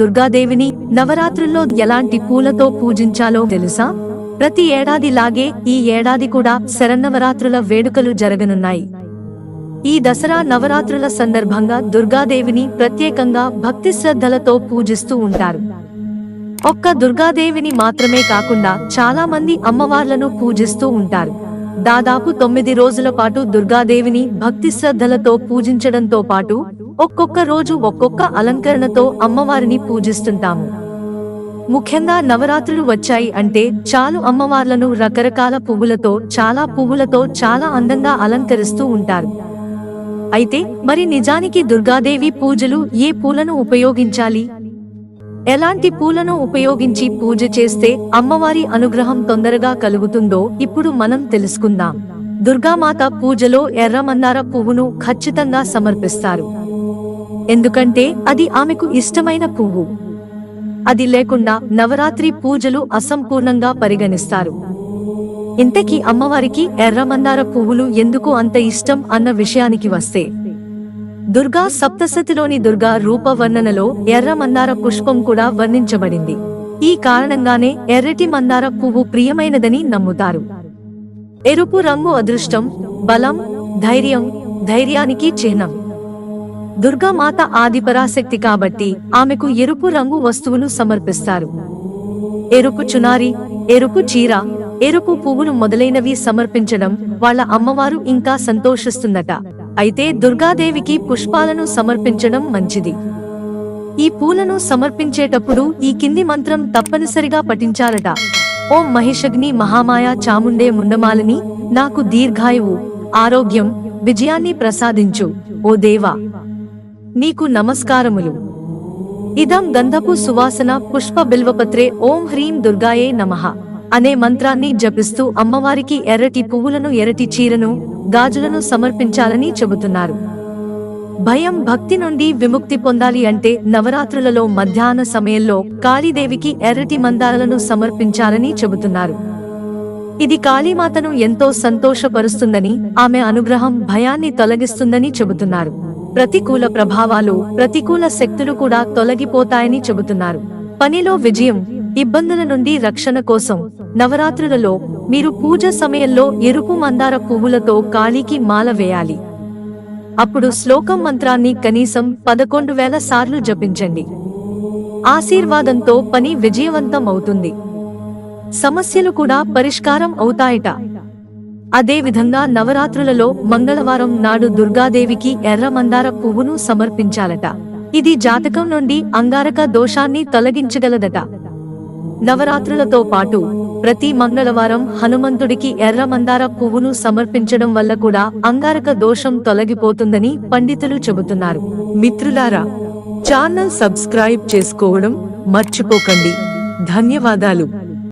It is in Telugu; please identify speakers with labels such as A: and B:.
A: దుర్గాదేవిని నవరాత్రుల్లో ఎలాంటి పూలతో పూజించాలో తెలుసా? ప్రతి ఏడాది లాగే ఈ ఏడాది కూడా శరన్నవరాత్రుల వేడుకలు జరగనున్నాయి. ఈ దసరా నవరాత్రుల సందర్భంగా దుర్గాదేవిని ప్రత్యేకంగా భక్తి శ్రద్ధలతో పూజిస్తూ ఉంటారు. ఒక్క దుర్గాదేవిని మాత్రమే కాకుండా చాలా మంది అమ్మవార్లను పూజిస్తూ ఉంటారు. దాదాపు తొమ్మిది రోజుల పాటు దుర్గాదేవిని భక్తి శ్రద్ధలతో పూజించడంతో పాటు ఒక్కొక్క రోజు ఒక్కొక్క అలంకరణతో అమ్మవారిని పూజిస్తుంటాము. ముఖ్యంగా నవరాత్రులు వచ్చాయి అంటే చాలు అమ్మవార్లను రకరకాల పువ్వులతో చాలా పువ్వులతో చాలా అందంగా అలంకరిస్తూ ఉంటారు. అయితే మరి నిజానికి దుర్గాదేవి పూజలు ఏ పూలను ఉపయోగించాలి? ఎలాంటి పూలను ఉపయోగించి పూజ చేస్తే అమ్మవారి అనుగ్రహం తొందరగా కలుగుతుందో ఇప్పుడు మనం తెలుసుకుందాం. దుర్గామాత పూజలో ఎర్రమన్నార పువ్వును ఖచ్చితంగా సమర్పిస్తారు. ఎందుకంటే అది ఆమెకు ఇష్టమైన పువ్వు. అది లేకుండా నవరాత్రి పూజలు అసంపూర్ణంగా పరిగణిస్తారు. ఇంతకీ అమ్మవారికి ఎర్రమందార పువ్వులు ఎందుకు అంత ఇష్టం అన్న విషయానికి వస్తే దుర్గా సప్తశతిలోని దుర్గా రూప వర్ణనలో ఎర్ర మందార పుష్పం కూడా వర్ణించబడింది. ఈ కారణంగానే ఎర్రటి మందార పువ్వు ప్రియమైనదని నమ్ముతారు. ఎరుపు రంగు అదృష్టం బలం ధైర్యం ధైర్యానికి చిహ్నం. దుర్గామాత ఆదిపరాశక్తి కాబట్టి ఆమెకు ఎరుపు రంగు వస్తువును సమర్పిస్తారు. ఎరుపు చునారి ఎరుపు చీర ఎరుపు పువ్వులు మొదలైనవి సమర్పించడం వాళ్ళ అమ్మవారు ఇంకా సంతోషిస్తుందట. అయితే దుర్గాదేవికి పుష్పాలను సమర్పించడం మంచిది. ఈ పూలను సమర్పించేటప్పుడు ఈ కింది మంత్రం తప్పనిసరిగా పఠించాలట. ఓం మహిషగ్ని మహామాయ చాముండే ముండమాలని నాకు దీర్ఘాయువు ఆరోగ్యం విజయాన్ని ప్రసాదించు ఓ దేవా. నీకు నమస్కారములు. ఇదం గంధపు సువాసన పుష్ప బిల్వపత్రే ఓం హ్రీం దుర్గాయే నమః. అనే మంత్రాన్ని జపిస్తూ అమ్మవారికి ఎర్రటి పువ్వులను ఎర్రటి చీరను గాజులను సమర్పించాలని చెబుతున్నారు. భయం భక్తి నుండి విముక్తి పొందాలి అంటే నవరాత్రులలో మధ్యాహ్న సమయంలో కాళీదేవికి ఎర్రటి మందాలను సమర్పించాలని చెబుతున్నారు. ఇది కాళీమాతను ఎంతో సంతోషపరుస్తుందని ఆమె అనుగ్రహం భయాన్ని తొలగిస్తుందని చెబుతున్నారు. ప్రతికూల ప్రభావాలు ప్రతికూల శక్తులు కూడా తొలగిపోతాయని చెబుతున్నారు. పనిలో విజయం ఇబ్బందుల నుండి రక్షణ కోసం నవరాత్రులలో మీరు పూజ సమయంలో ఎరుపు మందార పువ్వులతో కాళీకి మాల వేయాలి. అప్పుడు శ్లోకం మంత్రాన్ని కనీసం పదకొండు వేల సార్లు జపించండి. ఆశీర్వాదంతో పని విజయవంతం అవుతుంది సమస్యలు కూడా పరిష్కారం అవుతాయట. అదే విధంగా నవరాత్రులలో మంగళవారం నాడు దుర్గాదేవికి ఎర్ర మందార పువ్వును సమర్పించాలట. ఇది జాతకం నుండి అంగారక దోషాన్ని తొలగించగలదట. నవరాత్రులతో పాటు ప్రతి మంగళవారం హనుమంతుడికి ఎర్ర మందార పువ్వును సమర్పించడం వల్ల కూడా అంగారక దోషం తొలగిపోతుందని పండితులు చెబుతున్నారు. మిత్రులారా ఛానల్ సబ్స్క్రైబ్ చేసుకోవడం మర్చిపోకండి. ధన్యవాదాలు.